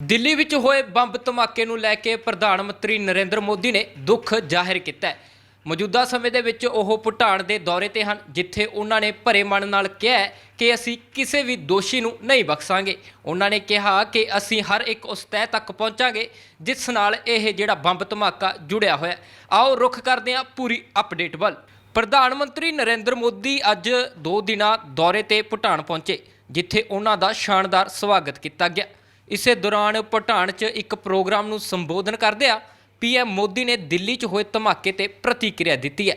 ਦਿੱਲੀ ਵਿੱਚ ਹੋਏ ਬੰਬ ਧਮਾਕੇ ਨੂੰ ਲੈ ਕੇ ਪ੍ਰਧਾਨ ਮੰਤਰੀ ਨਰਿੰਦਰ ਮੋਦੀ ਨੇ ਦੁੱਖ ਜ਼ਾਹਿਰ ਕੀਤਾ ਹੈ। ਮੌਜੂਦਾ ਸਮੇਂ ਦੇ ਵਿੱਚ ਉਹ ਭੂਟਾਨ ਦੇ ਦੌਰੇ ਤੇ ਹਨ, ਜਿੱਥੇ ਉਹਨਾਂ ਨੇ ਭਰੇ ਮਨ ਨਾਲ ਕਿਹਾ ਕਿ ਅਸੀਂ ਕਿਸੇ ਵੀ ਦੋਸ਼ੀ ਨੂੰ ਨਹੀਂ ਬਖਸ਼ਾਂਗੇ। ਉਹਨਾਂ ਨੇ ਕਿਹਾ ਕਿ ਅਸੀਂ ਹਰ ਇੱਕ ਉਸ ਤਹਿ ਤੱਕ ਪਹੁੰਚਾਂਗੇ, ਜਿਸ ਨਾਲ ਇਹ ਜਿਹੜਾ ਬੰਬ ਧਮਾਕਾ ਜੁੜਿਆ ਹੋਇਆ ਆਓ ਰੁਖ ਕਰਦੇ ਹਾਂ ਪੂਰੀ ਅਪਡੇਟ ਵੱਲ। ਪ੍ਰਧਾਨ ਮੰਤਰੀ ਨਰਿੰਦਰ ਮੋਦੀ ਅੱਜ ਦੋ ਦਿਨਾਂ ਦੌਰੇ ਤੇ ਭੂਟਾਨ ਪਹੁੰਚੇ, ਜਿੱਥੇ ਉਹਨਾਂ ਦਾ ਸ਼ਾਨਦਾਰ ਸਵਾਗਤ ਕੀਤਾ ਗਿਆ। ਇਸੇ ਦੌਰਾਨ ਭੂਟਾਨ 'ਚ ਇੱਕ ਪ੍ਰੋਗਰਾਮ ਨੂੰ ਸੰਬੋਧਨ ਕਰਦਿਆਂ ਪੀਐਮ ਮੋਦੀ ਨੇ ਦਿੱਲੀ 'ਚ ਹੋਏ ਧਮਾਕੇ ਤੇ ਪ੍ਰਤੀਕਿਰਿਆ ਦਿੱਤੀ ਹੈ।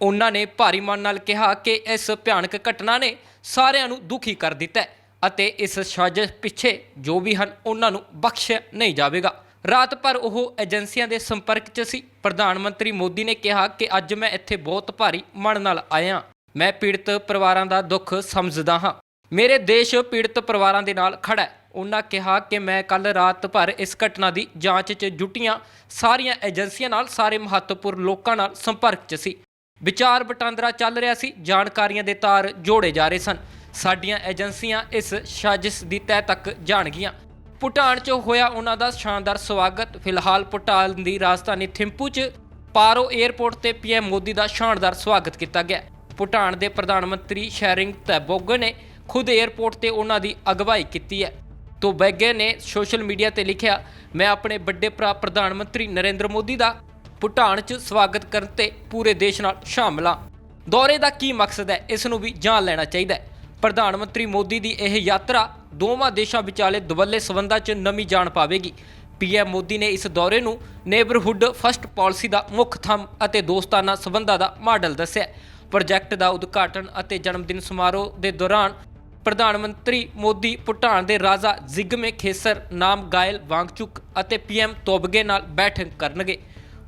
ਉਹਨਾਂ ਨੇ ਭਾਰੀ ਮਨ ਨਾਲ ਕਿਹਾ ਕਿ ਇਸ ਭਿਆਨਕ ਘਟਨਾ ਨੇ ਸਾਰਿਆਂ ਨੂੰ ਦੁਖੀ ਕਰ ਦਿੱਤਾ ਹੈ ਅਤੇ ਇਸ ਸਾਜ਼ਿਸ਼ ਪਿੱਛੇ ਜੋ ਵੀ ਹਨ, ਉਹਨਾਂ ਨੂੰ ਬਖਸ਼ਿਆ ਨਹੀਂ ਜਾਵੇਗਾ। ਰਾਤ ਭਰ ਉਹ ਏਜੰਸੀਆਂ ਦੇ ਸੰਪਰਕ 'ਚ ਸੀ। ਪ੍ਰਧਾਨ ਮੰਤਰੀ ਮੋਦੀ ਨੇ ਕਿਹਾ ਕਿ ਅੱਜ ਮੈਂ ਇੱਥੇ ਬਹੁਤ ਭਾਰੀ ਮਨ ਨਾਲ ਆਇਆ ਮੈਂ ਪੀੜਤ ਪਰਿਵਾਰਾਂ ਦਾ ਦੁੱਖ ਸਮਝਦਾ ਹਾਂ। ਮੇਰੇ ਦੇਸ਼ ਪੀੜਤ ਪਰਿਵਾਰਾਂ ਦੇ ਨਾਲ ਖੜਾ ਹੈ। ਉਹਨਾਂ ਕਿਹਾ ਕਿ ਮੈਂ ਕੱਲ ਰਾਤ ਭਰ ਇਸ ਘਟਨਾ ਦੀ ਜਾਂਚ 'ਚ ਜੁਟੀਆਂ। ਸਾਰੀਆਂ ਏਜੰਸੀਆਂ ਨਾਲ, ਸਾਰੇ ਮਹੱਤਵਪੂਰਨ ਲੋਕਾਂ ਨਾਲ ਸੰਪਰਕ 'ਚ ਸੀ। ਵਿਚਾਰ ਵਟਾਂਦਰਾ ਚੱਲ ਰਿਹਾ ਸੀ, ਜਾਣਕਾਰੀਆਂ ਦੇ ਤਾਰ ਜੋੜੇ ਜਾ ਰਹੇ ਸਨ। ਸਾਡੀਆਂ ਏਜੰਸੀਆਂ ਇਸ ਸਾਜ਼ਿਸ਼ ਦੀ ਤਹਿ ਤੱਕ ਜਾਣਗੀਆਂ। ਭੂਟਾਨ 'ਚ ਹੋਇਆ ਉਹਨਾਂ ਦਾ ਸ਼ਾਨਦਾਰ ਸਵਾਗਤ। ਫਿਲਹਾਲ ਭੂਟਾਨ ਦੀ ਰਾਜਧਾਨੀ ਥਿੰਪੂ 'ਚ ਪਾਰੋ 에ਅਰਪੋਰਟ ਤੇ ਪੀਐਮ ਮੋਦੀ ਦਾ ਸ਼ਾਨਦਾਰ ਸਵਾਗਤ ਕੀਤਾ ਗਿਆ। ਭੂਟਾਨ ਦੇ ਪ੍ਰਧਾਨ ਮੰਤਰੀ ਸ਼ੈਰਿੰਗ ਤੈਬੋਗ ਨੇ ਖੁਦ 에ਅਰਪੋਰਟ ਤੇ ਉਹਨਾਂ ਦੀ ਅਗਵਾਈ ਕੀਤੀ ਹੈ। ਤੋਂ ਬੈਗੇ ਨੇ ਸੋਸ਼ਲ ਮੀਡੀਆ ਤੇ ਲਿਖਿਆ, ਮੈਂ ਆਪਣੇ ਵੱਡੇ ਭਰਾ ਪ੍ਰਧਾਨ ਮੰਤਰੀ ਨਰਿੰਦਰ ਮੋਦੀ ਦਾ ਭੂਟਾਨ 'ਚ ਸਵਾਗਤ ਕਰਨ ਤੇ ਪੂਰੇ ਦੇਸ਼ ਨਾਲ ਸ਼ਾਮਲ ਹਾਂ। ਦੌਰੇ ਦਾ ਕੀ ਮਕਸਦ ਹੈ? ਇਸ ਨੂੰ ਵੀ ਜਾਣ ਲੈਣਾ ਚਾਹੀਦਾ ਹੈ। ਪ੍ਰਧਾਨ ਮੰਤਰੀ ਮੋਦੀ ਦੀ ਇਹ ਯਾਤਰਾ ਦੋਵਾਂ ਦੇਸ਼ਾਂ ਵਿਚਾਲੇ ਦੁਵੱਲੇ ਸਬੰਧਾਂ 'ਚ ਨਵੀਂ ਜਾਣ ਪਾਵੇਗੀ। ਪੀਐਮ ਮੋਦੀ ਨੇ ਇਸ ਦੌਰੇ ਨੂੰ ਨੇਬਰਹੁੱਡ ਫਸਟ ਪਾਲਿਸੀ ਦਾ ਮੁੱਖ ਥੰਮ ਅਤੇ ਦੋਸਤਾਨਾ ਸਬੰਧਾਂ ਦਾ ਮਾਡਲ ਦੱਸਿਆ। ਪ੍ਰੋਜੈਕਟ ਦਾ ਉਦਘਾਟਨ ਅਤੇ ਜਨਮ ਦਿਨ ਸਮਾਰੋਹ ਦੇ ਦੌਰਾਨ ਪ੍ਰਧਾਨ ਮੰਤਰੀ ਮੋਦੀ ਭੂਟਾਨ ਦੇ ਰਾਜਾ ਜ਼ਿਗਮੇ ਖੇਸਰ ਨਾਮ ਗਾਇਲ ਵਾਂਗਚੁਕ ਅਤੇ ਪੀਐਮ ਤੋਬਗੇ ਨਾਲ ਬੈਠਕ ਕਰਨਗੇ।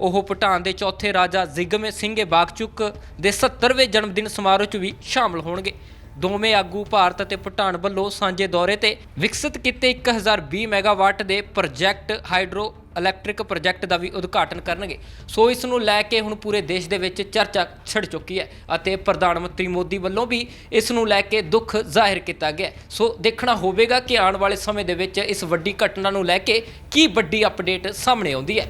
ਉਹ ਭੂਟਾਨ ਦੇ ਚੌਥੇ ਰਾਜਾ ਜ਼ਿਗਮੇ ਸਿੰਘੇ ਬਾਗਚੁਕ ਦੇ 70ਵੇਂ ਜਨਮ ਦਿਨ ਸਮਾਰੋਹ 'ਚ ਵੀ ਸ਼ਾਮਲ ਹੋਣਗੇ। ਦੋਵੇਂ ਆਗੂ ਭਾਰਤ ਅਤੇ ਭੂਟਾਨ ਵੱਲੋਂ ਸਾਂਝੇ ਦੌਰੇ ਤੇ ਵਿਕਸਿਤ ਕੀਤੇ 1020 ਮੈਗਾਵਾਟ ਦੇ ਪ੍ਰੋਜੈਕਟ ਹਾਈਡਰੋ ਇਲੈਕਟ੍ਰਿਕ ਪ੍ਰੋਜੈਕਟ ਦਾ ਵੀ ਉਦਘਾਟਨ ਕਰਨਗੇ। ਸੋ ਇਸ ਨੂੰ ਲੈ ਕੇ ਹੁਣ ਪੂਰੇ ਦੇਸ਼ ਦੇ ਵਿੱਚ ਚਰਚਾ ਛਿੜ ਚੁੱਕੀ ਹੈ ਅਤੇ ਪ੍ਰਧਾਨ ਮੰਤਰੀ ਮੋਦੀ ਵੱਲੋਂ ਵੀ ਇਸ ਨੂੰ ਲੈ ਕੇ ਦੁੱਖ ਜ਼ਾਹਿਰ ਕੀਤਾ ਗਿਆ ਸੋ ਦੇਖਣਾ ਹੋਵੇਗਾ ਕਿ ਆਉਣ ਵਾਲੇ ਸਮੇਂ ਦੇ ਵਿੱਚ ਇਸ ਵੱਡੀ ਘਟਨਾ ਨੂੰ ਲੈ ਕੇ ਕੀ ਵੱਡੀ ਅਪਡੇਟ ਸਾਹਮਣੇ ਆਉਂਦੀ ਹੈ।